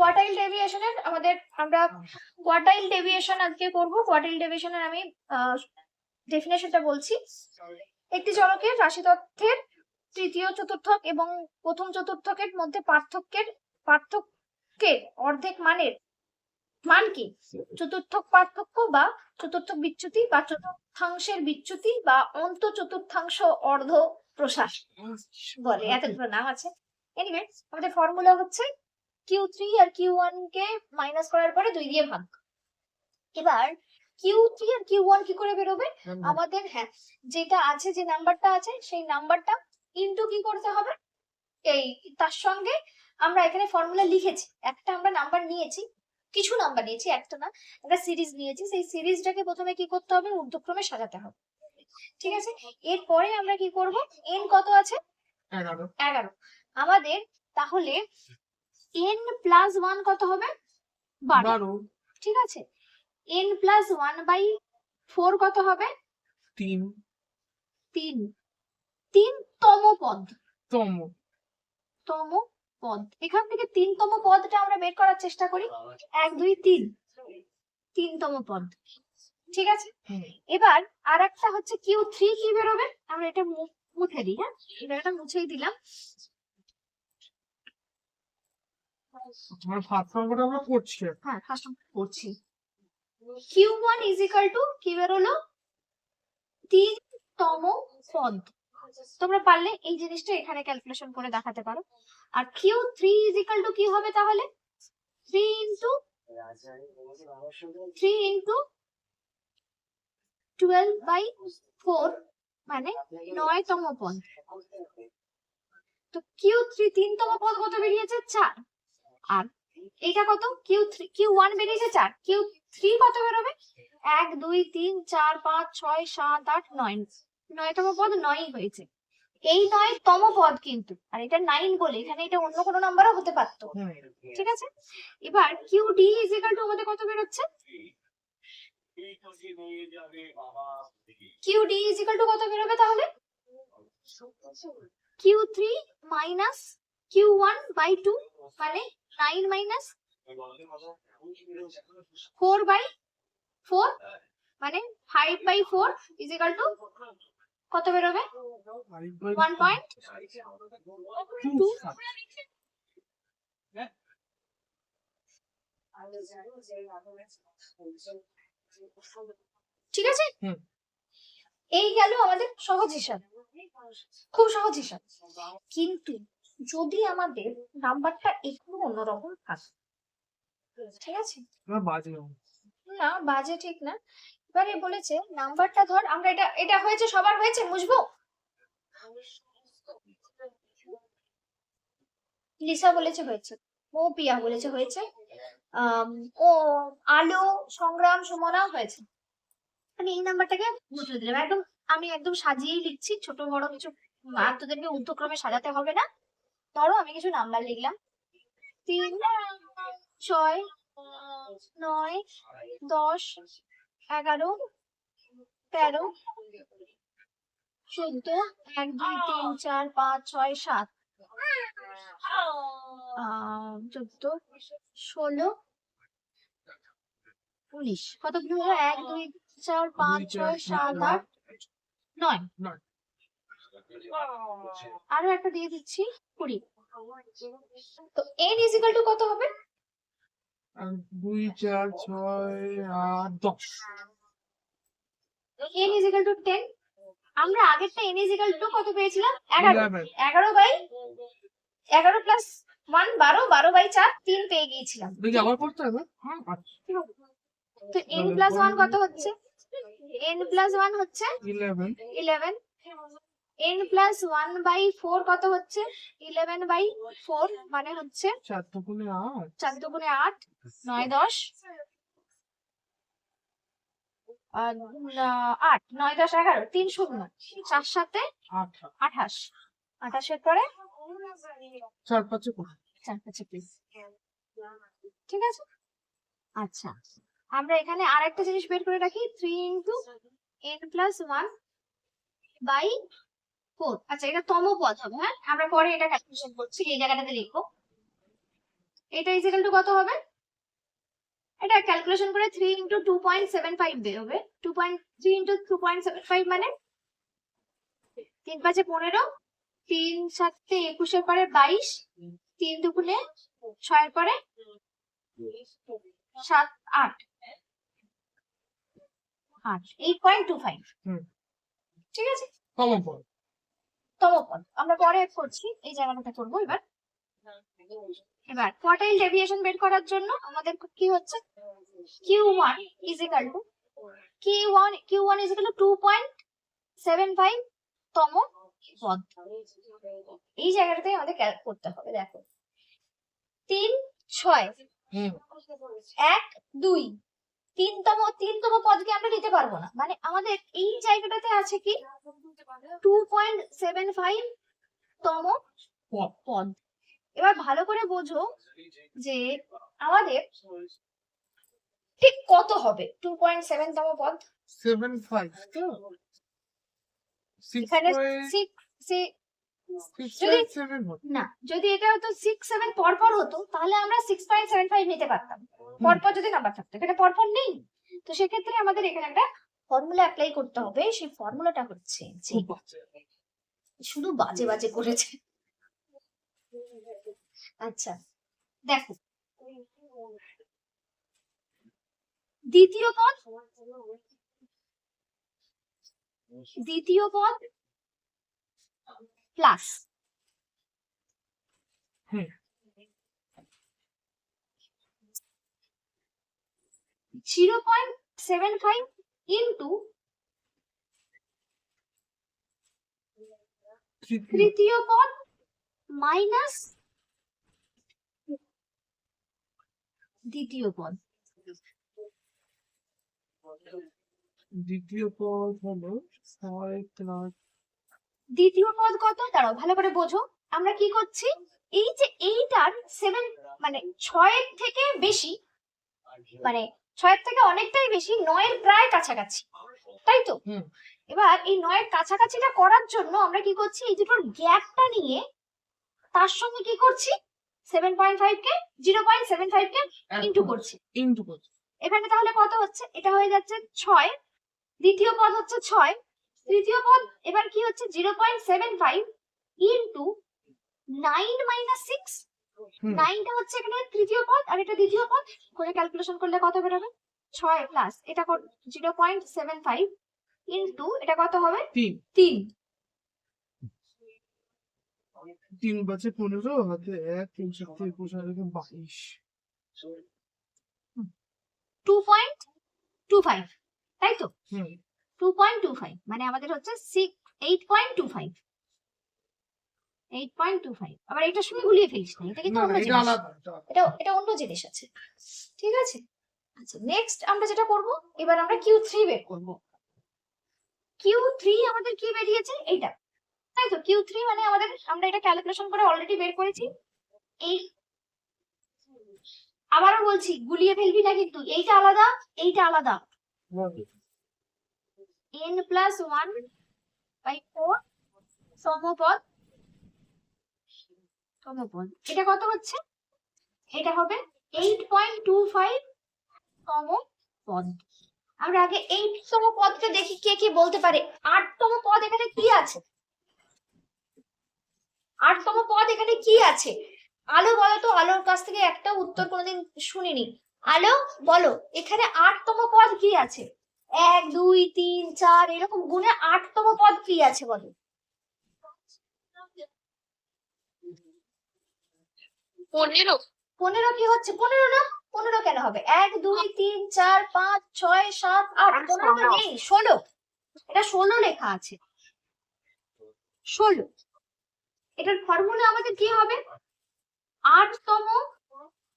Quartile ডেভিয়েশনের আমাদের আমরা quartile deviation আজকে করব। কোয়ার্টাইল ডেভিয়েশনের আমি ডেফিনেশনটা বলছি। একটি চলকের রাশি তথ্যের তৃতীয় চতুর্থক এবং প্রথম চতুর্থকের মধ্যে পার্থক্যের পার্থক্যের অর্ধেক মানের মান কি? চতুর্থক পার্থক্য বা চতুর্থক বিচ্যুতি বা চতুর্থাংশের বিচ্যুতি বা অন্ত চতুর্থাংশ অর্ধ প্রসার বলে, এতগুলো নাম আছে। এনিওয়ে আমাদের ফর্মুলা হচ্ছে কিউ থ্রি আর কিউ ওয়ান কে মাইনাস করার পরে দুই দিয়ে ভাগ। এবার কিউ থ্রি আর কিউ ওয়ান কি করে বেরোবে? আমাদের হ্যাঁ যেটা আছে যে নাম্বারটা আছে সেই নাম্বারটা ইনটু কি করতে হবে? এই তার সঙ্গে আমরা এখানে ফর্মুলা লিখেছি। একটা আমরা নাম্বার নিয়েছি কিছু নাম্বার নিয়েছি একটা না একটা সিরিজ নিয়েছি। সেই সিরিজটাকে প্রথমে কি করতে হবে? ঊর্ধ্বক্রমে সাজাতে হবে। ঠিক আছে? এরপরে আমরা কি করব? এন কত আছে? এগারো। এগারো। আমাদের তাহলে এন প্লাস ওয়ান কত হবে? বারো। ঠিক আছে? N plus one by four কত হবে? তিন। তিন। তিনতম পদ। তম। তম পদ। এখান থেকে তিনতম পদটা আমরা বের করার চেষ্টা করি। এক দুই তিন। তিনতম পদ। ঠিক আছে? এবার আর একটা হচ্ছে কিউ থ্রি কি বেরোবে? আমরা এটা মুছে দিই হ্যাঁ? এটা মুছেই দিলাম। তোমার ফার্স্ট নম্বরটা আমরা করছি। হ্যাঁ ফার্স্ট করছি। Q one is equal to কি বেরোলো? তিনতম পদ। তোমরা পারলে এই জিনিসটা এখানে ক্যালকুলেশন করে দেখাতে পারো। আর Q three is equal to কি হবে তাহলে? Three into three into twelve by four মানে নয়তম পদ। তো কিউ থ্রি তিনতম পদ কত বেরিয়েছে? চার। আর এটা কত? কিউ থ্রি কিউ ওয়ান বেরিয়েছে চার। কিউ থ্রি কত বেরোবে? এক, দুই, তিন, চার, পাঁচ, ছয়, সাত, আট, নয়। নয়তম পদ নয়ই হয়েছে। এই নয় তম পদ কিন্তু, আর এটা নাইন বলে, এখানে এটা অন্য কোনো নাম্বারও হতে পারতো। ঠিক আছে? এবার Q D is equal to আমাদের কত বেরোচ্ছে? Q D is equal to কত বেরোবে তাহলে? Q three minus Q one by two মানে nine minus four by four মানে five by four is equal to কত বেরোবে? ওয়ান পয়েন্ট টু ঠিক আছে। এই গেল আমাদের সহজ হিসাব। খুব সহজ হিসাব। কিন্তু যদি আমাদের নাম্বারটা একটু অন্যরকম থাকে। ঠিক আছে? না বাজে ঠিক না। এবারে বলেছে নাম্বারটা ধর আমরা এটা এটা হয়েছে সবার হয়েছে বুঝব? লিসা বলেছে হয়েছে ও পিয়া বলেছে হয়েছে ও আলো সংগ্রাম সুমনাও হয়েছে। আমি এই নাম্বারটাকে মুছে দিলাম। একদম আমি একদম সাজিয়েই লিখছি ছোট বড় কিছু আর তোদেরকে ঊর্ধ্বক্রমে সাজাতে হবে না। ধরো আমি কিছু নাম্বার লিখলাম। তিন, ছয়, নয়, দশ, এগারো, তেরো, চোদ্দ, এক, দুই, তিন, চার, পাঁচ, ছয়, সাত। চোদ্দ, ষোলো, উনিশ। কত এক, দুই, চার, পাঁচ, ছয়, সাত, আট নয়। আরও একটা দিয়ে দিচ্ছি কুড়ি। তো এন ইজিক্যাল টু কত হবে? দুই চার ছয় আট দশ। এন ইজিক্যাল টু টেন আমরা আগেরটা এন ইজিক্যাল টু কত পেয়েছিলাম? এগারো। এগারো বাই এগারো প্লাস ওয়ান বারো বারো বাই চার তিন পেয়ে গিয়েছিলাম। আবার হবে। হ্যাঁ। তো এন প্লাস ওয়ান কত হচ্ছে? এন প্লাস ওয়ান হচ্ছে eleven eleven n plus one by four কত হচ্ছে? ইলেভেন বাই ফোর মানে হচ্ছে চার দুগুণে আট। চার দুগুণে আট নয় দশ। আট নয় দশ এগারো তিন শূন্য চার সাথে আঠাশ। আঠাশের পরে? চার পাঁচে চার পাঁচে ঠিক আছে? আচ্ছা আমরা এখানে আর একটা জিনিস বের করে রাখি three into n plus one by four আচ্ছা এটা তম পদ হবে হ্যাঁ? আমরা পরে এটা ক্যালকুলেশন করছি এই জায়গাটাতে লিখব। এটা ইজিক্যাল টু কত হবে? এটা ক্যালকুলেশন করে three into two point seven five বেরোবে। Two point three into two point seven five মানে? তিন পাঁচে পনেরো তিন সাতে একুশের পরে বাইশ তিন দুগুণে ছয়ের পরে সাত আট। আট এইট পয়েন্ট টু ফাইভ হুম। ঠিক আছে? কমন পদ। তমপদ আমরা পরে করছি এই জায়গাটাতে করব এবার। এবার কোয়ার্টাইল ডেভিয়েশন বের করার জন্য আমাদের কি হচ্ছে? Q one is equal two কি one Q one is equal two two point seven five তম পদ। এই জায়গাটাতে আমাদের ক্যালক করতে হবে দেখো। তিন ছয় এক দুই। তিনতম তিনতম পদকে আমরা নিতে পারব না। মানে আমাদের এই জায়গাটাতে আছে কি? টু পয়েন্ট সেভেন ফাইভ তম পদ। এবার ভালো করে বোঝো যে আমাদের ঠিক কত হবে? টু পয়েন্ট সেভেন তম পদ। সেভেন ফাইভ তো এখানে সিক্স সিক্স যদি- না যদি এটা হতো সিক্স সেভেন পরপর হতো তাহলে আমরা সিক্স পয়েন্ট সেভেন ফাইভ নিতে পারতাম। পরপর যদি নাম্বার থাকতো এখানে পরপর নেই। তো সেক্ষেত্রে আমাদের এখানে একটা ফর্মুলা অ্যাপ্লাই করতে হবে। সেই ফর্মুলাটা হচ্ছে যে শুধু বাজে বাজে করেছে। আচ্ছা দেখো। দ্বিতীয় পদ। দ্বিতীয় পদ। Plus. Zero point seven five into তৃতীয় তৃতীয় পদ মাইনাস দ্বিতীয় পদ দ্বিতীয় পদ হলো ছয় প্লাস দ্বিতীয় পদ কত? দাঁড়াও ভালো করে বোঝো। আমরা কি করছি? এই যে এইটার সেভেন মানে ছয়ের থেকে বেশি মানে ছয়ের থেকে অনেকটাই বেশি নয়ের প্রায় কাছাকাছি। তাই তো? এবার এই নয়ের কাছাকাছিটা করার জন্য আমরা কি করছি? এই দুটোর গ্যাপটা নিয়ে তার সঙ্গে কি করছি? সেভেন পয়েন্ট ফাইভ কে জিরো পয়েন্ট সেভেন ফাইভ কে ইন্টু করছি। ইন্টু করছি। এখানে তাহলে কত হচ্ছে? এটা হয়ে যাচ্ছে ছয়। দ্বিতীয় পদ হচ্ছে ছয়। তৃতীয় পদ এবার কি হচ্ছে? Zero point seven five into nine minus six নাইনটা হচ্ছে এখানে তৃতীয় পদ আর এটা দ্বিতীয় পদ। করে ক্যালকুলেশন করলে কত বেরোবে? ছয় প্লাস এটা zero point seven five into এটা কত হবে? তিন। তিন। তিন পনেরো হাতে এক তিন সাথে একুশ আর একে বাইশ। টু পয়েন্ট টু ফাইভ তাই তো? টু পয়েন্ট টু ফাইভ মানে আমাদের হচ্ছে six eight point two five eight point two five আবার এটার সঙ্গে গুলিয়ে ফেলিস না এটা কিন্তু অন্য এটা জিনিস। এটা এটা এটা অন্য জিনিস আছে ঠিক আছে? আচ্ছা নেক্সট আমরা যেটা করব এবার আমরা কিউ থ্রি বের করব। কিউ থ্রি আমাদের কি বেরিয়েছে? এইটা। তাই তো? কিউ থ্রি মানে আমাদের আমরা এটা ক্যালকুলেশন করে অলরেডি বের করেছি। এই আবারও বলছি গুলিয়ে ফেলবি না কিন্তু এইটা আলাদা এইটা আলাদা। N plus one by four সমপদ সমপদ। এটা কত হচ্ছে? এটা হবে এইট পয়েন্ট টু ফাইভ তম পদ আমরা আগে এইট তম পদটা দেখি, কে কে বলতে পারে? আটতম পদ এখানে কি আছে? আটতম পদ এখানে কি আছে? আলো বলো তো, আলোর কাছ থেকে একটা উত্তর কোনোদিন শুনিনি। আলো বলো, এখানে আটতম পদ কি আছে? এক দুই তিন চার এরকম গুণে আটতম পদ কি আছে বলো? পনেরো। পনেরো কি হচ্ছে? পনেরো না? পনেরো কেন হবে? এক দুই তিন চার পাঁচ ছয় সাত আট পনেরো নেই ষোলো। এটা ষোলো লেখা আছে। ষোলো। এটার ফর্মুলা আমাদের কি হবে? আটতম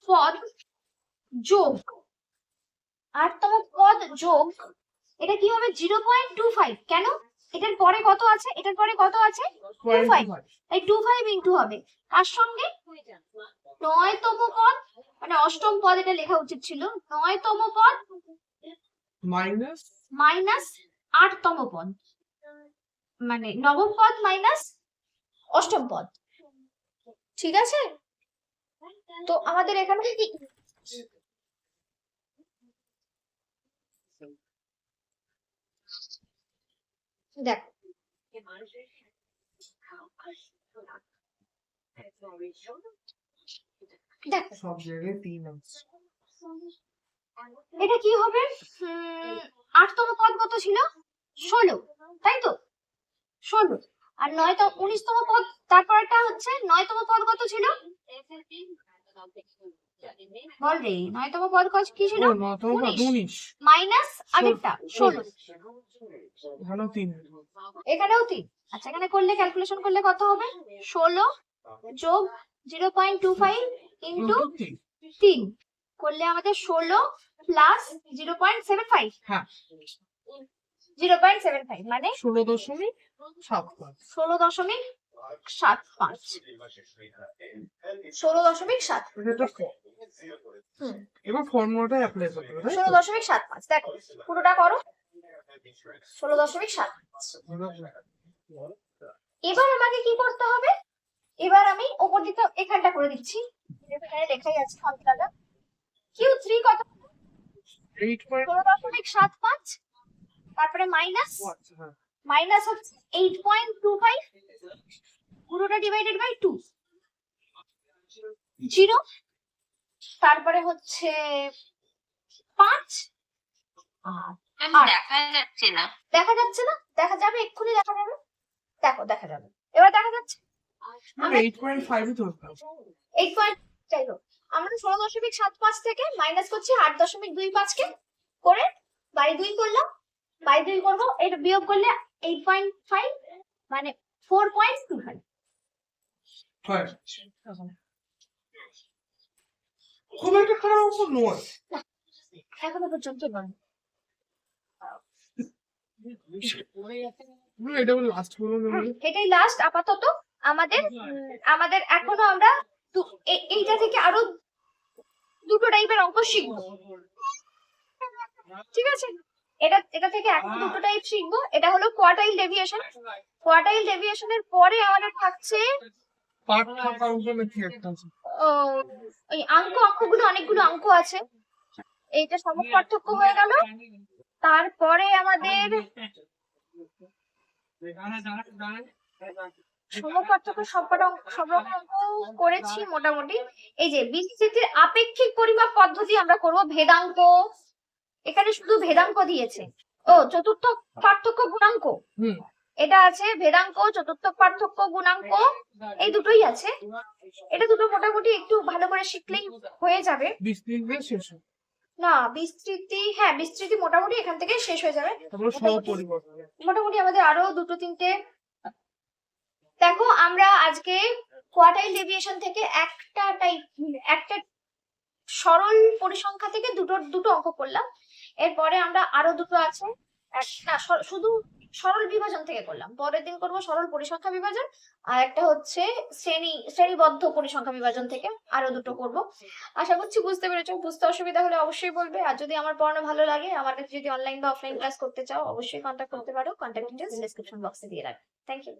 পদ যোগ। আটতম পদ যোগ এটা কি হবে? জিরো পয়েন্ট টু ফাইভ কেন? এটার পরে কত আছে? এটার পরে কত আছে? five. five. এই টু ফাইভ ইন্টু হবে। তার সঙ্গে? নয়তম পদ। মানে অষ্টম পদ এটা লেখা উচিত ছিল। নয়তম পদ? মাইনাস মাইনাস আটতম পদ। মানে নবম পদ মাইনাস অষ্টম পদ। ঠিক আছে? তো আমাদের এখানে দেখো। দেখো। সব জায়গায় তিন আছে। এটা কি হবে? আটতম পদ কত ছিল? ষোলো। তাই তো? ষোলো। আর নয়তম উনিশতম পদ তারপরটা হচ্ছে নয়তম পদ কত ছিল? বল রে নয়তম পদ কত কি ছিল উনিশ। মাইনাস আগেরটা ষোলো ভালো তিন। এখানেও তিন। আচ্ছা এখানে করলে ক্যালকুলেশন করলে কত হবে? ষোলো যোগ zero point two five into তিন। করলে আমাদের ষোলো plus zero point seven five. হ্যাঁ। জিরো পয়েন্ট সেভেন ফাইভ মানে ষোলো দশমিক সাত ষোলো দশমিক সাত পাঁচ। ষোলো দশমিক সাত। এবার ফর্মুলাটা অ্যাপ্লাই করতে হবে ষোলো দশমিক সাত পাঁচ। দেখো পুরোটা করো। ষোলো দশমিক সাত এবার আমাকে কি করতে হবে? এবার আমি ওপর দিকে এখানটা করে দিচ্ছি। এখানে লেখাই আছে ফর্মুলাটা কিউ থ্রি কত? ষোলো দশমিক সাত পাঁচ। তারপরে মাইনাস হ্যাঁ। মাইনাস হচ্ছে এইট পয়েন্ট টু ফাইভ পুরোটা ডিভাইডেড বাই টু জিরো তারপরে হচ্ছে পাঁচ। দেখা যাচ্ছে না। দেখা যাচ্ছে না? দেখা যাবে? এক্ষুনি দেখা যাবে? দেখো দেখা যাবে। এবার দেখা যাচ্ছে? আমরা এইট পয়েন্ট ফাইভ ধরতাম এইট পয়েন্ট যাই হোক আমরা ষোলো দশমিক সাত পাঁচ থেকে মাইনাস করছি আট দশমিক দুই পাঁচকে করে বাই দুই করলাম। বাই দুই করব এটা বিয়োগ করলে এইট পয়েন্ট ফাইভ মানে ফোর পয়েন্ট টু ফাইভ খুব একটা খারাপ নয়। এখনও পর্যন্ত নয়। হুম, এটাই লাস্ট আপাতত আমাদের আমাদের এখনও আমরা এইটা থেকে আরও দুটো টাইপের অঙ্ক শিখব। ঠিক আছে? এটা এটা থেকে এখনও দুটো টাইপ শিখব। এটা হলো কোয়ার্টাইল ডেভিয়েশন কোয়ার্টাইল ডেভিয়েশনের পরে আমাদের থাকছে পার্ট অঙ্ক নাকি একটা ওই অঙ্ক অঙ্কগুলো অনেকগুলো অঙ্ক আছে। এইটা সমক পার্থক্য হয়ে গেল। তারপরে আমাদের অঙ্ক- সব রকম অঙ্ক করেছি মোটামুটি। এই যে বিস্তৃতির আপেক্ষিক পরিমাপ পদ্ধতি আমরা করব ভেদাঙ্ক। এখানে শুধু ভেদাঙ্ক দিয়েছে। ও চতুর্থ পার্থক্য গুণাঙ্ক। হুম। এটা আছে ভেদাঙ্ক চতুর্থ পার্থক্য গুণাঙ্ক এই দুটোই আছে। এটা দুটো মোটামুটি একটু ভালো করে শিখলেই হয়ে যাবে। না বিস্তৃতি হ্যাঁ বিস্তৃতি মোটামুটি এখান থেকে শেষ হয়ে যাবে। মোটামুটি আমাদের আরও দুটো তিনটে। দেখো আমরা আজকে কোয়ার্টাইল ডেভিয়েশন থেকে একটা টাইপ একটা সরল পরিসংখ্যা থেকে দুটো দুটো অঙ্ক করলাম। এরপরে আমরা আরও দুটো আছে। না শুধু সরল বিভাজন থেকে করলাম। পরের দিন করব সরল পরিসংখ্যা বিভাজন আর একটা হচ্ছে শ্রেণি শ্রেণীবদ্ধ পরিসংখ্যা বিভাজন থেকে আরও দুটো করব। আশা করছি বুঝতে পেরেছ। বুঝতে অসুবিধা হলে অবশ্যই বলবে। আর যদি আমার পড়ানো ভালো লাগে আমার কাছে যদি অনলাইন বা অফলাইন ক্লাস করতে চাও অবশ্যই কন্ট্যাক্ট করতে পারো। কন্ট্যাক্ট ডিটেলস ডেসক্রিপশন বক্সে দিয়ে রাখবে। Thank you